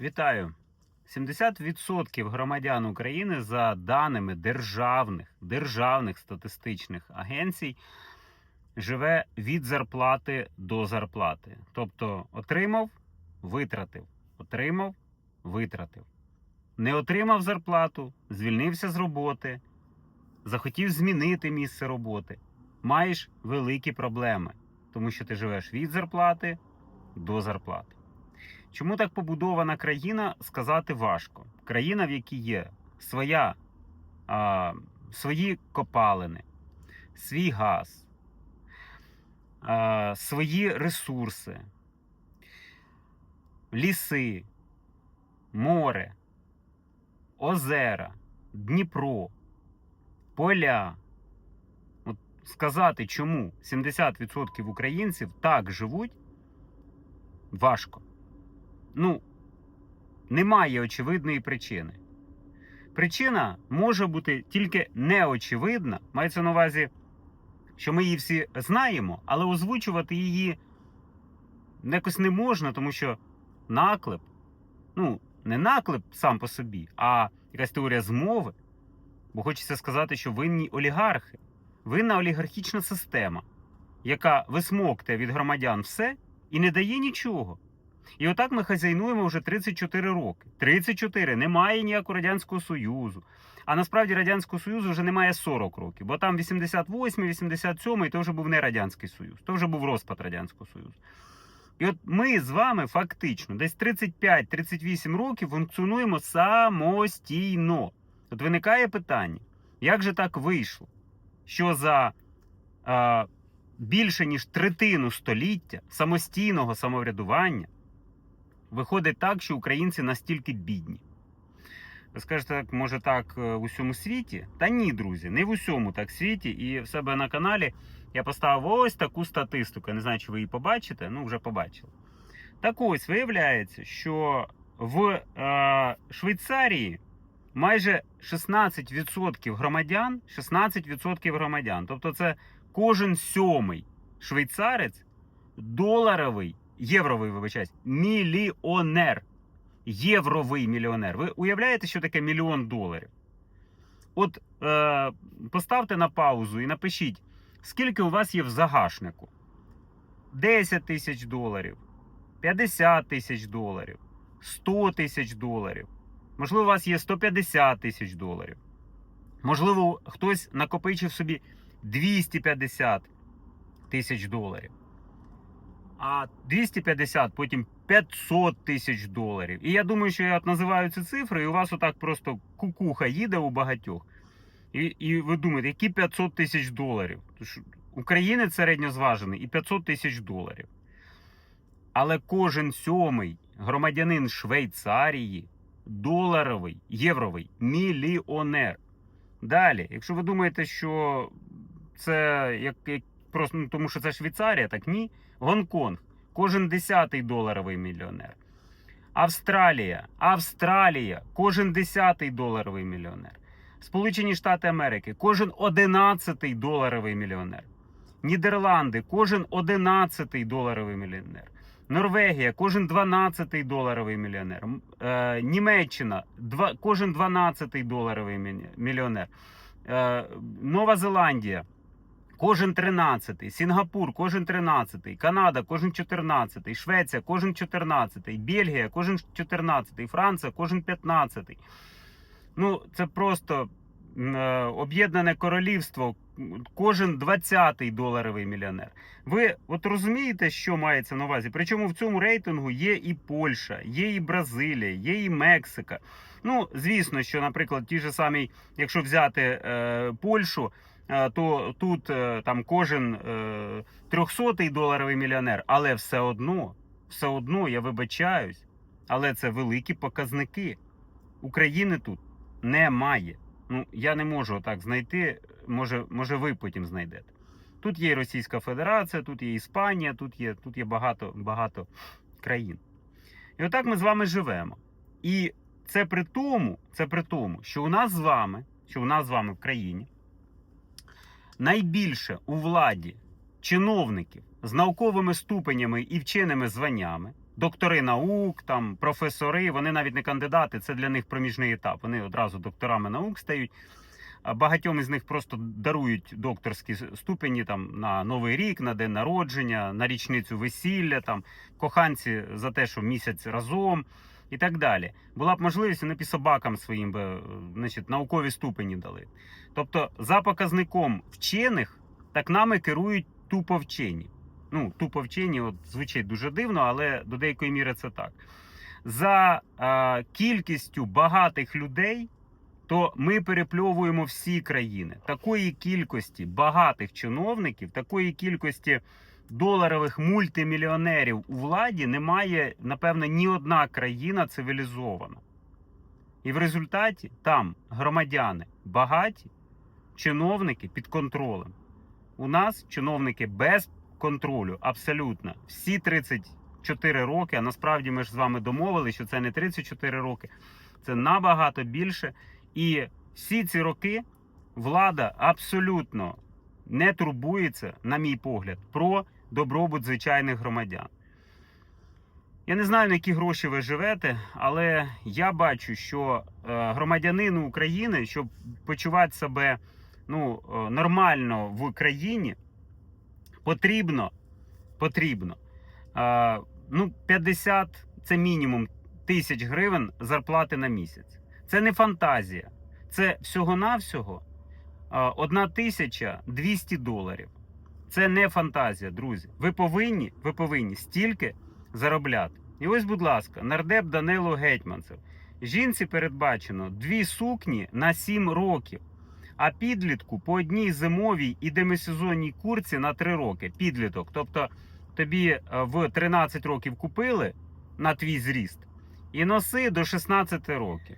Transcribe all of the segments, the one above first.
Вітаю! 70% громадян України за даними державних, державних статистичних агенцій живе від зарплати до зарплати. Тобто отримав, витратив, отримав, витратив. Не отримав зарплату, звільнився з роботи, захотів змінити місце роботи. Маєш великі проблеми, тому що ти живеш від зарплати до зарплати. Чому так побудована країна, сказати важко. Країна, в якій є своя, а, свої копалини, свій газ, а, свої ресурси, ліси, море, озера, Дніпро, поля. От сказати, чому 70% українців так живуть, важко. Ну, немає очевидної причини. Причина може бути тільки неочевидна. Мається на увазі, що ми її всі знаємо, але озвучувати її якось не можна, тому що наклеп, ну, не наклеп сам по собі, а якась теорія змови. Бо хочеться сказати, що винні олігархи, винна олігархічна система, яка висмоктує від громадян все і не дає нічого. І отак ми хазяйнуємо вже 34 роки. 34. Немає ніякого Радянського Союзу. А насправді Радянського Союзу вже немає 40 років, бо там 88, 87 і то вже був не Радянський Союз, то вже був розпад Радянського Союзу. І от ми з вами фактично десь 35-38 років функціонуємо самостійно. От виникає питання, як же так вийшло, що за е, більше ніж третину століття самостійного самоврядування виходить так, що українці настільки бідні. Ви скажете, так, може так е, в усьому світі? Та ні, друзі, не в усьому так світі. І в себе на каналі я поставив ось таку статистику. Я не знаю, чи ви її побачите, ну вже побачили. Так ось виявляється, що в е, Швейцарії майже 16% громадян, 16% громадян, тобто це кожен сьомий швейцарець доларовий, євровий, вибачаюсь, мільйонер. Євровий мільйонер. Ви уявляєте, що таке мільйон доларів? От е, поставте на паузу і напишіть, скільки у вас є в загашнику: 10 тисяч доларів, 50 тисяч доларів, 100 тисяч доларів. Можливо, у вас є 150 тисяч доларів. Можливо, хтось накопичив собі 250 тисяч доларів. А 250, потім 500 тисяч доларів. І я думаю, що я от називаю ці цифри, і у вас отак просто кукуха їде у багатьох. І, і ви думаєте, які 500 тисяч доларів? Тож Українець середньозважений і 500 тисяч доларів. Але кожен сьомий громадянин Швейцарії доларовий, євровий мільйонер. Далі, якщо ви думаєте, що це як, як просто ну, тому, що це Швейцарія, так ні. Гонконг, кожен десятий доларовий мільйонер. Австралія, Австралія, кожен десятий доларовий мільйонер. Сполучені Штати Америки, кожен одинадцятий доларовий мільйонер. Нідерланди, кожен одинадцятий доларовий мільйонер. Норвегія, кожен 12 доларовий мільйонер. Е, Німеччина, два, кожен 12 доларовий мільйонер. Е, Нова Зеландія, кожен 13, Сінгапур, кожен 13, Канада, кожен 14, Швеція, кожен 14, Бельгія, кожен 14, Франція, кожен 15. Ну, це просто е, об'єднане королівство, кожен 20-й доларовий мільйонер. Ви от розумієте, що мається на увазі? Причому в цьому рейтингу є і Польща, є і Бразилія, є і Мексика. Ну, звісно, що, наприклад, ті ж самі, якщо взяти е, Польщу, то тут е, там кожен е, 300-й доларовий мільйонер, але все одно, все одно, я вибачаюсь, але це великі показники. України тут немає. Ну, я не можу так знайти. Може, може, ви потім знайдете. Тут є Російська Федерація, тут є Іспанія, тут є, тут є багато, багато країн. І отак ми з вами живемо. І це при тому, це при тому, що у нас з вами, що у нас з вами в країні найбільше у владі чиновників з науковими ступенями і вченими званнями доктори наук, там професори, вони навіть не кандидати, це для них проміжний етап. Вони одразу докторами наук стають. Багатьом із них просто дарують докторські ступені там на Новий рік, на день народження, на річницю весілля, там коханці за те, що місяць разом і так далі. Була б можливість, вони б і собакам своїм би, е, значить, наукові ступені дали. Тобто, за показником вчених, так нами керують тупо вчені. Ну, тупо вчені, от звучить дуже дивно, але до деякої міри це так. За е, кількістю багатих людей, то ми перепльовуємо всі країни. Такої кількості багатих чиновників, такої кількості доларових мультимільйонерів у владі немає, напевно, ні одна країна цивілізована. І в результаті там громадяни багаті, чиновники під контролем. У нас чиновники без контролю, абсолютно. Всі 34 роки, а насправді ми ж з вами домовилися, що це не 34 роки, це набагато більше. І всі ці роки влада абсолютно не турбується, на мій погляд, про добробут звичайних громадян. Я не знаю, на які гроші ви живете, але я бачу, що е, громадянину України, щоб почувати себе ну, е, нормально в країні, потрібно, потрібно е, ну, 50 це мінімум тисяч гривень зарплати на місяць. Це не фантазія. Це всього-навсього е, 1200 доларів. Це не фантазія, друзі. Ви повинні, ви повинні стільки заробляти. І ось, будь ласка, нардеп Данило Гетьманцев. Жінці передбачено дві сукні на 7 років, а підлітку по одній зимовій і демисезонній курці на 3 роки. Підліток. Тобто тобі е, в 13 років купили на твій зріст і носи до 16 років.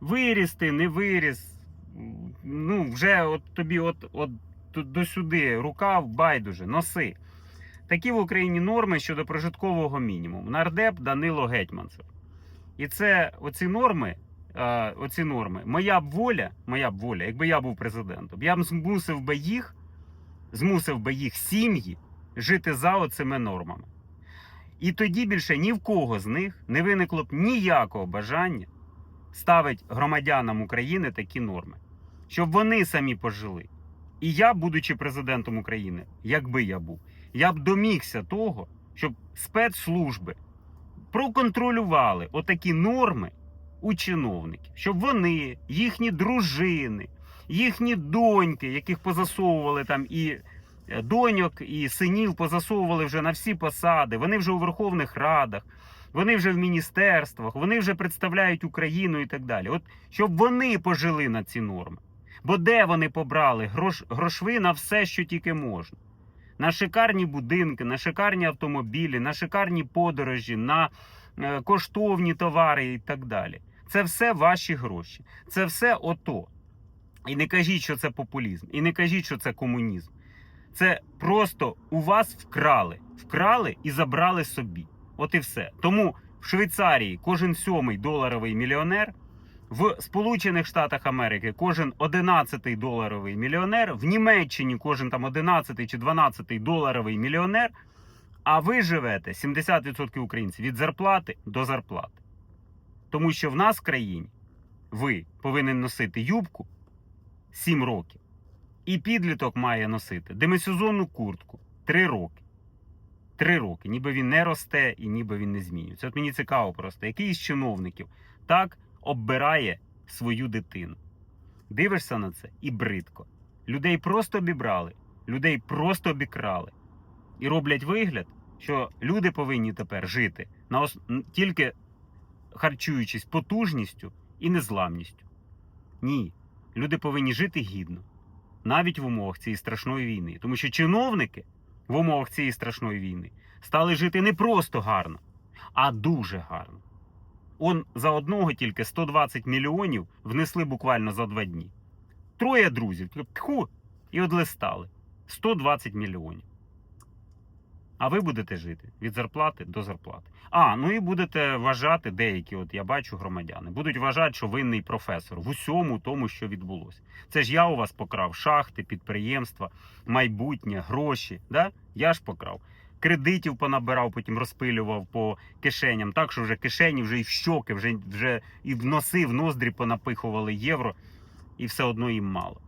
Виріс ти, не виріс. Ну, вже от тобі от, от до сюди рукав, байдуже, носи. Такі в Україні норми щодо прожиткового мінімуму. Нардеп Данило Гетьманцев. І це оці норми, е, оці норми, моя б воля, моя б воля, якби я був президентом, я б змусив би їх, змусив би їх сім'ї жити за оцими нормами. І тоді більше ні в кого з них не виникло б ніякого бажання ставити громадянам України такі норми, щоб вони самі пожили. І я, будучи президентом України, якби я був, я б домігся того, щоб спецслужби проконтролювали отакі норми у чиновників, щоб вони, їхні дружини, їхні доньки, яких позасовували там і е, доньок, і синів позасовували вже на всі посади, вони вже у Верховних Радах. Вони вже в міністерствах, вони вже представляють Україну і так далі. От щоб вони пожили на ці норми. Бо де вони побрали грош, грошви на все, що тільки можна? На шикарні будинки, на шикарні автомобілі, на шикарні подорожі, на е, коштовні товари і так далі. Це все ваші гроші. Це все ото. І не кажіть, що це популізм, і не кажіть, що це комунізм. Це просто у вас вкрали. Вкрали і забрали собі. От і все. Тому в Швейцарії кожен сьомий доларовий мільйонер. В Сполучених Штатах Америки кожен 11 доларовий мільйонер, в Німеччині кожен там 11 чи 12 доларовий мільйонер. А ви живете 70% українців від зарплати до зарплати. Тому що в нас в країні ви повинен носити юбку 7 років, і підліток має носити демисезонну куртку 3 роки. 3 роки, ніби він не росте і ніби він не змінюється. От мені цікаво просто, який із чиновників так оббирає свою дитину. Дивишся на це і бридко. Людей просто обібрали, людей просто обікрали. І роблять вигляд, що люди повинні тепер жити на ос... тільки харчуючись потужністю і незламністю. Ні, люди повинні жити гідно, навіть в умовах цієї страшної війни. Тому що чиновники в умовах цієї страшної війни стали жити не просто гарно, а дуже гарно. Он за одного тільки 120 мільйонів внесли буквально за два дні. Троє друзів. Тьху, і одлистали. 120 мільйонів. А ви будете жити від зарплати до зарплати. А, ну і будете вважати, деякі, от я бачу громадяни, будуть вважати, що винний професор в усьому тому, що відбулося. Це ж я у вас покрав шахти, підприємства, майбутнє, гроші. Да? Я ж покрав. Кредитів понабирав, потім розпилював по кишеням. Так що вже кишені, вже і в щоки, вже, вже і в носи, в ноздрі понапихували євро, і все одно їм мало.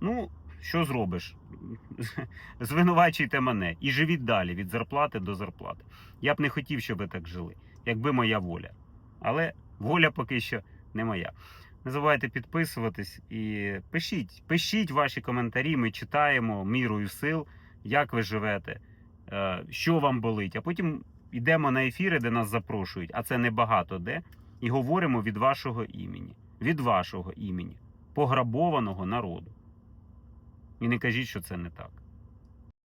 Ну, що зробиш? Звинувачуйте мене і живіть далі від зарплати до зарплати. Я б не хотів, щоб ви так жили, якби моя воля. Але воля поки що не моя. Не забувайте підписуватись і пишіть, пишіть ваші коментарі. Ми читаємо мірою сил, як ви живете, що вам болить. А потім йдемо на ефіри, де нас запрошують, а це небагато де, і говоримо від вашого імені, від вашого імені, пограбованого народу. І не кажіть, що це не так.